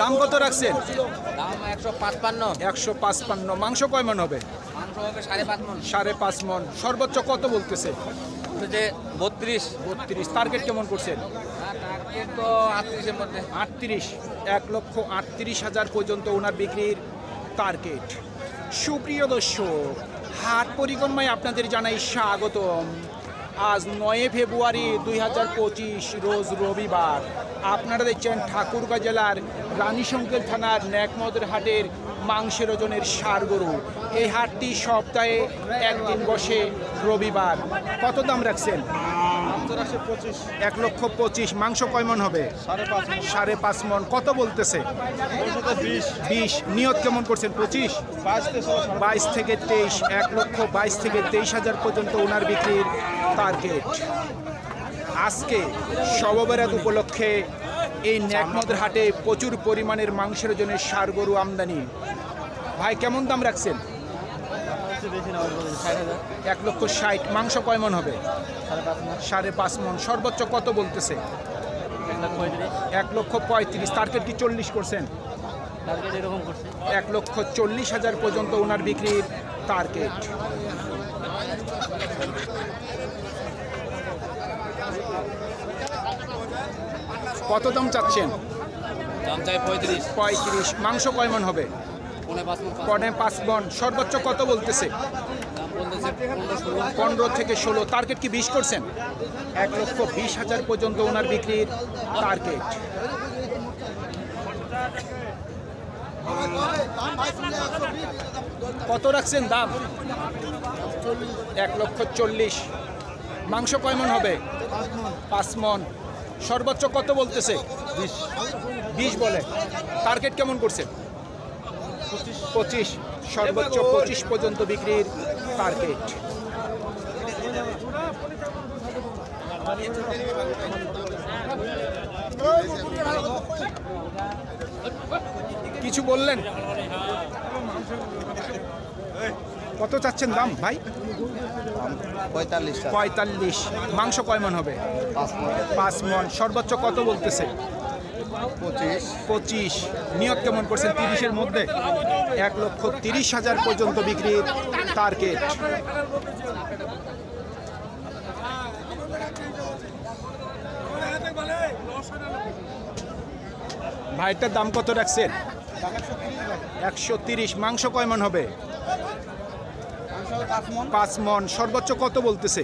দাম কত রাখছেন? দাম একশো পাঁচপান্ন। একশো পাঁচপান্ন। মাংস কয় মন হবে? সাড়ে পাঁচ মন। সাড়ে পাঁচ মন। সর্বোচ্চ কত বলতেছে? যে বত্রিশ। বত্রিশ। টার্গেট কেমন করছেন? তো আটত্রিশের মধ্যে। আটত্রিশ। এক লক্ষ আটত্রিশ হাজার পর্যন্ত ওনার বিক্রির টার্গেট। সুপ্রিয় দর্শক হাট পরিক্রমায় আপনাদের জানাই স্বাগতম। আজ নয় ফেব্রুয়ারি দুই হাজার পঁচিশ রোজ রবিবার। আপনারা দেখছেন ঠাকুরগাঁ জেলার রানীশঙ্কেল থানার ন্যাকমদের হাটের মাংসের ওজনের সার গরু। এই হাটটি সপ্তাহে একদিন বসে রবিবার। কত দাম রাখছেন? এক লক্ষ পঁচিশ। মাংস কয় মন হবে? সাড়ে পাঁচ মন। কত বলতেছে? বিশ। নিয়ত কেমন করছেন? পঁচিশ? বাইশ থেকে তেইশ। এক লক্ষ বাইশ থেকে তেইশ হাজার পর্যন্ত ওনার বিক্রির টার্গেট আজকে সববেরাত উপলক্ষে এই ন্যাকমদের হাটে প্রচুর পরিমাণের মাংসের জন্য সার গরু আমদানি। ভাই, কেমন দাম রাখছেন? এক লক্ষ ষাট। মাংস কয় মন হবে? সাড়ে পাঁচ মন। সর্বোচ্চ কত বলতেছে? এক লক্ষ পঁয়ত্রিশ। টার্গেট কি চল্লিশ করছেন? এক লক্ষ চল্লিশ হাজার পর্যন্ত ওনার বিক্রির টার্গেট। কত দাম চাচ্ছেন? দাম চাই পঁয়ত্রিশ। পঁয়ত্রিশ। মাংস কয় মন হবে? পনে পাঁচ মন সর্বোচ্চ কত বলতেছে? পনেরো পনেরো থেকে ষোলো। টার্গেট কি বিশ করছেন? এক লক্ষ বিশ হাজার পর্যন্ত ওনার বিক্রির টার্গেট কত রাখছেন দাম? এক লক্ষ চল্লিশ। মাংস কয় মন হবে? পাঁচ মন। সর্বোচ্চ কত বলতেছে? বিশ। বিশ বলে। টার্গেট কেমন করছে? পঁচিশ। সর্বোচ্চ পঁচিশ পর্যন্ত বিক্রির টার্গেট। কিছু বললেন? কত চাচ্ছেন দাম ভাই? পঁয়তাল্লিশ পঁয়তাল্লিশ। মাংস কয় মন হবে? পাঁচ মন। সর্বোচ্চ কত বলতেছে? পঁচিশ। পঁচিশ। নিয়ত কেমন করছেন তিরিশের মধ্যে? এক লক্ষ তিরিশ হাজার পর্যন্ত বিক্রির টার্গেট ভাইটার দাম কত রাখছেন? একশো তিরিশ। মাংস কয় মন হবে? পাঁচ মন? সর্বোচ্চ কত বলতেছে?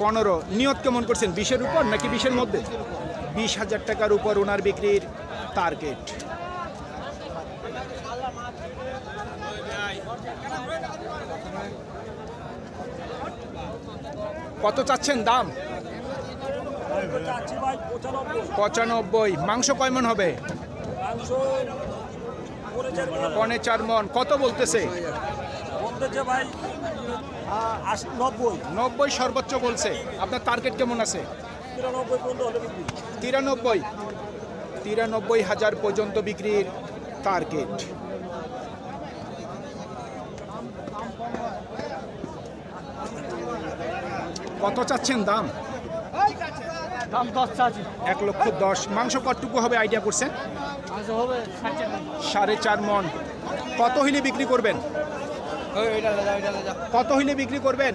পনেরো নিয়ত কেমন করছেন? বিশের উপর নাকি বিশের মধ্যে? বিশ হাজার টাকার উপর ওনার বিক্রির টার্গেট কত চাচ্ছেন দাম? পঁচানব্বই। মাংস কয় মন হবে? পনে চার মন। কত বলতেছে? ভাই নব্বই। নব্বই সর্বোচ্চ বলছে। আপনার টার্গেট কেমন আছে? তিরানব্বই পর্যন্ত হলে বিক্রি। তিরানব্বই। তিরানব্বই হাজার পর্যন্ত বিক্রির টার্গেট কত চাচ্ছেন দাম? দাম দশ চার্জি এক লক্ষ দশ। মাংস কতটুকু হবে আইডিয়া করছেন? সাড়ে চার মন। কত হইলে বিক্রি করবেন? কত হইলে বিক্রি করবেন?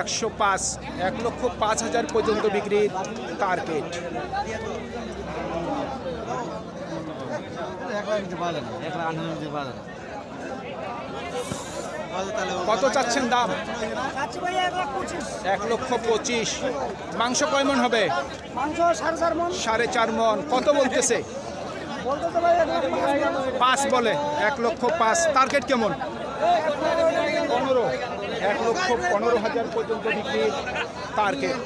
একশো পাঁচ এক লক্ষ পাঁচ হাজার পর্যন্ত বিক্রির টার্গেট কত চাচ্ছেন দাম? এক লক্ষ পঁচিশ। মাংস কয় মন হবে? সাড়ে চার মন। সাড়ে চার মন। কত বলতেছে? পাঁচ বলে এক লক্ষ পাঁচ। টার্গেট কেমন? পনেরো। এক লক্ষ পনেরো হাজার পর্যন্ত বিক্রির টার্গেট।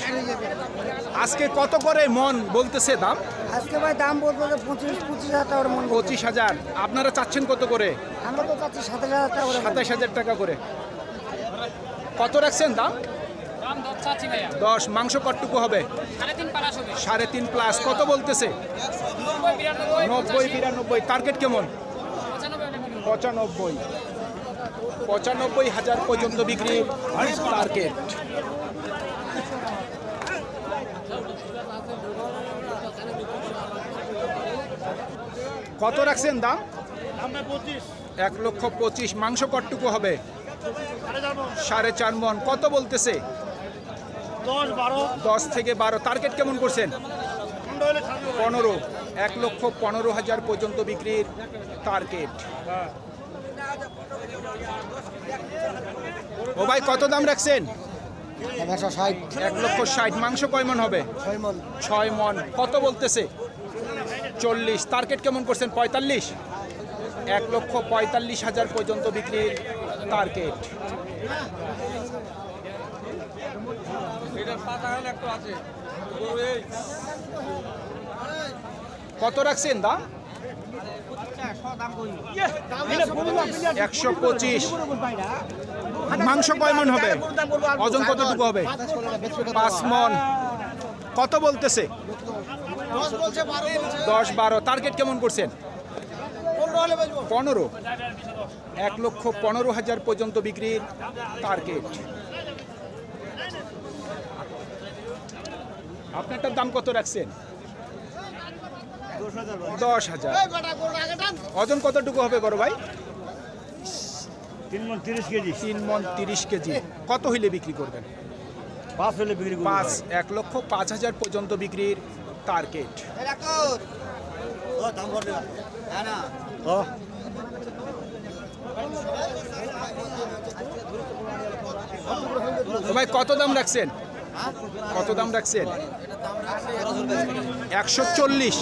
আজকে কত করে মন বলতেছে দাম? আজকে ভাই দাম বলব যে পঁচিশ পঁচিশ হাজার মন। পঁচিশ হাজার। আপনারা চাচ্ছেন কত করে? আমরা তো চাচ্ছি সাতাশ হাজার টাকা করে। সাতাশ হাজার টাকা করে। কত রাখছেন দাম? দাম দশ মাংস পালাস হবে? সাড়ে তিন প্লাস কত বলতেছে? নব্বই বিরানব্বই। নব্বই টার্গেট কেমন? পঁচানব্বই। পঁচানব্বই হাজার পর্যন্ত বিক্রি টার্গেট কত রাখছেন দাম? এক লক্ষ পঁচিশ। মাংস কটটুকু হবে? সাড়ে চার মন। কত বলতেছে? দশ থেকে বারো। টার্গেট কেমন করছেন? পনেরো। এক লক্ষ পনেরো হাজার পর্যন্ত বিক্রির টার্গেট ও ভাই, কত দাম রাখছেন? এক লক্ষ ষাট। মাংস কয় মন হবে? ছয় মন। কত বলতেছে? চল্লিশ। টার্গেট কেমন করছেন? পঁয়তাল্লিশ? এক লক্ষ পঁয়তাল্লিশ হাজার পর্যন্ত বিক্রির টার্গেট কত রাখছেন দাম একশো পঁচিশ। মাংস কয় মন হবে? ওজন কতটুকু হবে? পাঁচ মন। কত বলতেছে? দশ বারো। টার্গেট কেমন করছেন? পনেরো। এক লক্ষ পনেরো হাজার পর্যন্ত বিক্রির টার্গেট আপনারটার দাম কত রাখছেন? দশ হাজার। ওজন কতটুকু হবে বড় ভাই? তিন মন তিরিশ কেজি। তিন মন তিরিশ কেজি। কত হইলে বিক্রি করবেন? পাঁচ হলে বিক্রি পাঁচ এক লক্ষ পাঁচ হাজার পর্যন্ত বিক্রির টার্গেট ভাই কত দাম রাখছেন? কত দাম রাখছেন? একশো চল্লিশ।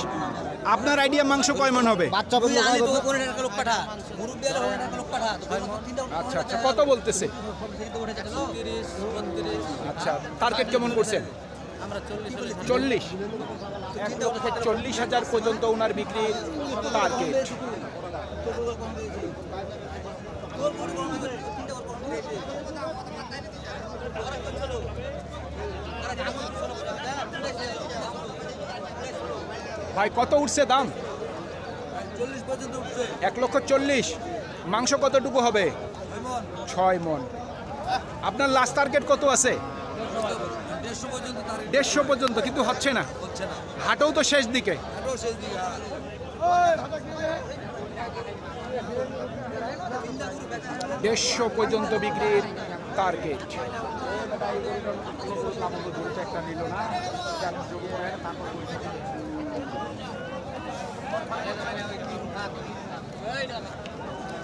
আপনার আইডিয়া মাংস কয় মন হবে? বাচ্চা আচ্ছা আচ্ছা কত বলতেছে? আচ্ছা টার্গেট কেমন করছেন? চল্লিশ এক লক্ষ চল্লিশ? হাজার পর্যন্ত ওনার বিক্রির টার্গেট ভাই কত উঠছে দাম এক লক্ষ চল্লিশ মাংস কতটুকু হবে ছয় মন আপনার লাস্ট টার্গেট কত আছে দেড়শো পর্যন্ত কিন্তু হচ্ছে না হাটও তো শেষ দিকে দেড়শো পর্যন্ত বিক্রির টার্গেট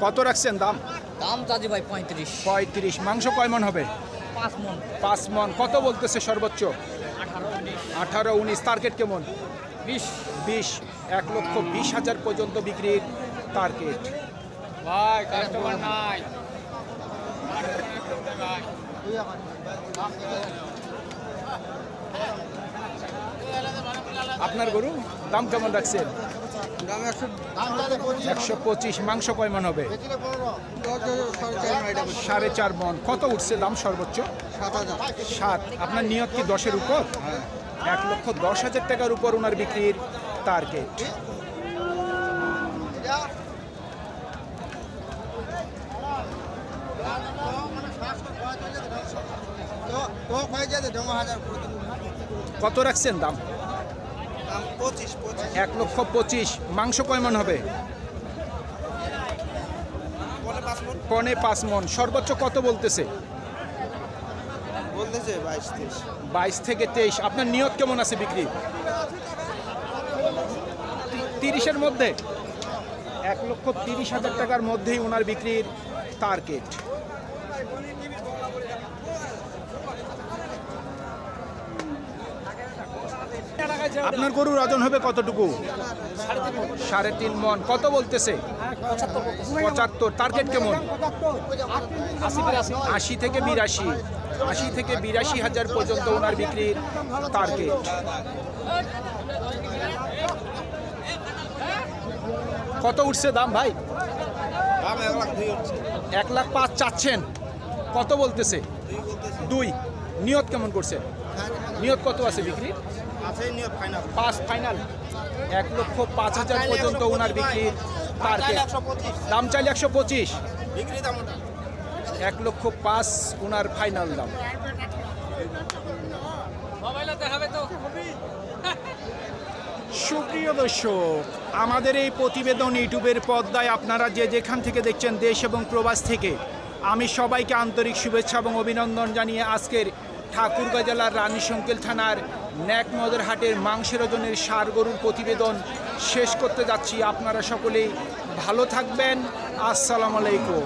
কত রাখছেন দাম? দাম চাচি ভাই পঁয়ত্রিশ। পঁয়ত্রিশ। মাংস কয় মন হবে? পাঁচ মন। পাঁচ মন। কত বলতেছে সর্বোচ্চ? আঠারো উনিশ। টার্গেট কেমন? বিশ। বিশ। এক লক্ষ বিশ হাজার পর্যন্ত বিক্রির টার্গেট। ভাই কাস্টমার নাই। আপনার গরু? দাম কেমন রাখছেন? একশো পঁচিশ, মাংস কয় হবে? সাড়ে চার মন। কত উঠছে দাম সর্বোচ্চ? সাত। আপনার নিয়ত কি দশের উপর? এক লক্ষ দশ হাজার টাকার উপর ওনার বিক্রির টার্গেট কত রাখছেন দাম? এক লক্ষ পঁচিশ। মাংস কয় মন হবে? পনে পাঁচ মন। সর্বোচ্চ কত বলতেছে? বলতেছে বাইশ থেকে তেইশ। আপনার নিয়ত কেমন আছে বিক্রি? তিরিশের মধ্যে? এক লক্ষ তিরিশ হাজার টাকার মধ্যেই ওনার বিক্রির টার্গেট আপনার গরুর ওজন হবে কতটুকু? সাড়ে তিন মন। কত বলতেছে? পঁচাত্তর। টার্গেট কেমন? আশি থেকে বিরাশি। আশি থেকে বিরাশি হাজার পর্যন্ত ওনার বিক্রির টার্গেট কত উঠছে দাম ভাই? এক লাখ পাঁচ চাচ্ছেন। কত বলতেছে? দুই। নিয়ত কেমন করছে? নিয়ত কত আছে বিক্রি আছে নিয়ে ফাইনাল পাঁচ ফাইনাল এক লক্ষ পাঁচ হাজার পর্যন্ত ওনার টার্গেট পঁচিশ। দাম চাইলে একশো পঁচিশ। বিক্রি এক লক্ষ পাঁচ ওনার ফাইনাল দাম। সুপ্রিয় দর্শক আমাদের এই প্রতিবেদন ইউটিউবের পর্দায় আপনারা যে যেখান থেকে দেখছেন দেশ এবং প্রবাস থেকে আমি সবাইকে আন্তরিক শুভেচ্ছা এবং অভিনন্দন জানিয়ে আজকের ঠাকুরগাঁ জেলার রানীশঙ্কেল থানার ন্যাকমদের হাটের মাংসের ওজনের সার গরুর প্রতিবেদন শেষ করতে যাচ্ছি। আপনারা সকলেই ভালো থাকবেন। আসসালামু আলাইকুম।